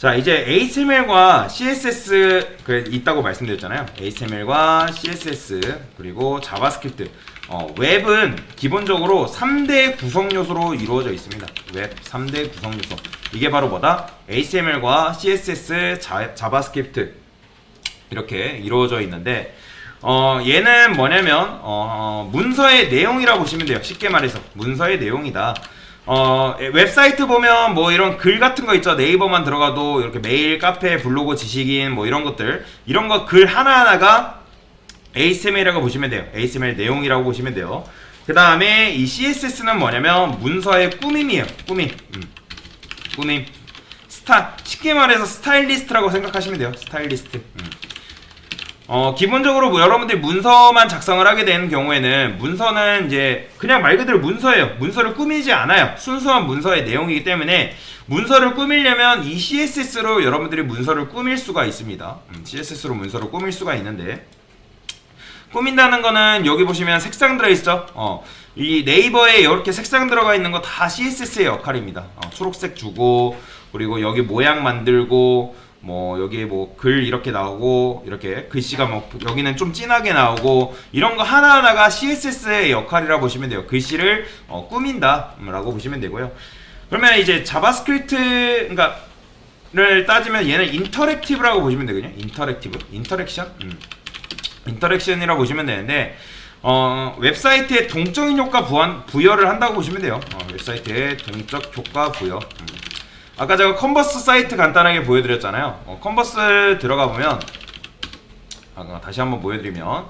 자 이제 HTML과 CSS 그 있다고 말씀드렸잖아요. HTML과 CSS 그리고 자바스크립트. 어, 웹은 기본적으로 3대 구성 요소로 이루어져 있습니다. 웹 3대 구성 요소. 이게 바로 뭐다? HTML과 CSS, 자, 자바스크립트 이렇게 이루어져 있는데 어, 얘는 뭐냐면 어, 문서의 내용이라고 보시면 돼요. 쉽게 말해서 문서의 내용이다. 어, 웹사이트 보면 뭐 이런 글 같은 거 있죠. 네이버만 들어가도 이렇게 메일, 카페, 블로그, 지식인 뭐 이런 것들 이런 거 글 하나하나가 HTML이라고 보시면 돼요. HTML 내용이라고 보시면 돼요. 그 다음에 이 CSS는 뭐냐면 문서의 꾸밈이에요. 꾸밈. 음. 꾸밈. 스타 쉽게 말해서 스타일리스트라고 생각하시면 돼요. 스타일리스트. 음. 어, 기본적으로 뭐 여러분들이 문서만 작성을 하게 되는 경우에는 문서는 이제 그냥 말 그대로 문서예요. 문서를 꾸미지 않아요. 순수한 문서의 내용이기 때문에 문서를 꾸미려면 이 CSS로 여러분들이 문서를 꾸밀 수가 있습니다. 음, CSS로 문서를 꾸밀 수가 있는데 꾸민다는 거는 여기 보시면 색상 들어있죠? 어, 이 네이버에 이렇게 색상 들어가 있는 거 다 CSS의 역할입니다. 어, 초록색 주고 그리고 여기 모양 만들고 뭐 여기에 뭐 글 이렇게 나오고 이렇게 글씨가 뭐 여기는 좀 진하게 나오고 이런 거 하나하나가 CSS의 역할이라 보시면 돼요. 글씨를 어, 꾸민다라고 보시면 되고요. 그러면 이제 자바스크립트 그러니까 를 따지면 얘는 인터랙티브라고 보시면 되거든요. 인터랙티브, 인터랙션. 음. 인터랙션이라고 보시면 되는데 어, 웹사이트에 동적인 효과 부여를 한다고 보시면 돼요. 어, 웹사이트에 동적 효과 부여. 음. 아까 제가 컨버스 사이트 간단하게 보여드렸잖아요. 어, 컨버스 들어가 보면 아, 다시 한번 보여드리면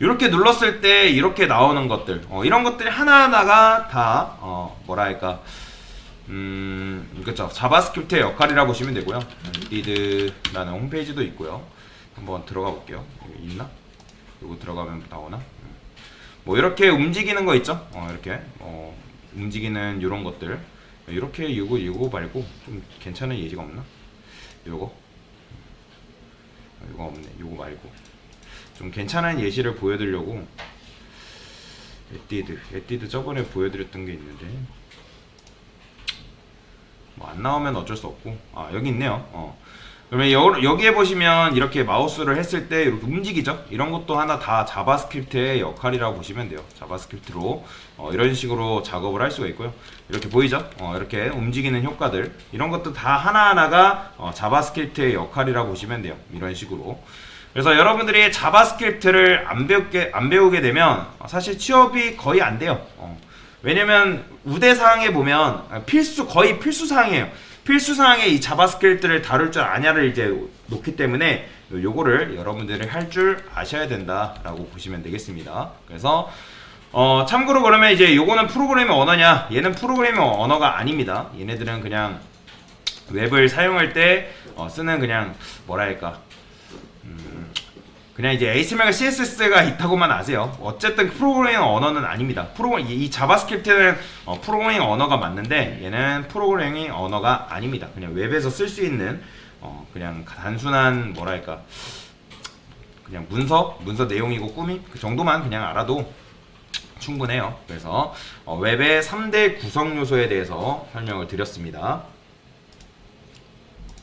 이렇게 눌렀을 때 이렇게 나오는 것들. 어, 이런 것들이 하나하나가 다 어, 뭐라 할까? 음 그렇죠 자바스크립트의 역할이라 보시면 되고요. 리드라는 홈페이지도 있고요. 한번 들어가 볼게요. 여기 있나? 이거 들어가면 나오나? 음. 뭐 이렇게 움직이는 거 있죠? 어 이렇게. 어 움직이는 이런 것들 이렇게 이거 이거 말고 좀 괜찮은 예시가 없나? 요거? 어, 이거 없네. 요거 말고. 좀 괜찮은 예시를 보여드리려고 에뛰드 에뛰드 저번에 보여드렸던 게 있는데. 뭐 안 나오면 어쩔 수 없고. 아 여기 있네요. 어. 그러면 여, 여기에 보시면 이렇게 마우스를 했을 때 이렇게 움직이죠? 이런 것도 하나 다 자바스크립트의 역할이라고 보시면 돼요. 자바스크립트로. 어, 이런 식으로 작업을 할 수가 있고요. 이렇게 보이죠? 어, 이렇게 움직이는 효과들. 이런 것도 다 하나하나가 어, 자바스크립트의 역할이라고 보시면 돼요. 이런 식으로. 그래서 여러분들이 자바스크립트를 안 배우게 안 배우게 되면 사실 취업이 거의 안 돼요. 어. 왜냐면 우대 사항에 보면 필수 거의 필수 사항이에요. 필수 사항에 이 자바스크립트를 다룰 줄 아냐를 이제 놓기 때문에 요거를 여러분들이 할 줄 아셔야 된다라고 보시면 되겠습니다. 그래서 어 참고로 그러면 이제 요거는 프로그래밍 언어냐? 얘는 프로그래밍 언어가 아닙니다. 얘네들은 그냥 웹을 사용할 때 어, 쓰는 그냥 뭐랄까 그냥 이제 HTML과 CSS가 있다고만 아세요. 어쨌든 프로그래밍 언어는 아닙니다. 프로그램 이 자바스크립트는 어, 프로그래밍 언어가 맞는데 얘는 프로그래밍 언어가 아닙니다. 그냥 웹에서 쓸 수 있는 어, 그냥 단순한 뭐랄까 그냥 문서 문서 내용이고 꾸미 그 정도만 그냥 알아도 충분해요. 그래서 어, 웹의 3대 구성 요소에 대해서 설명을 드렸습니다.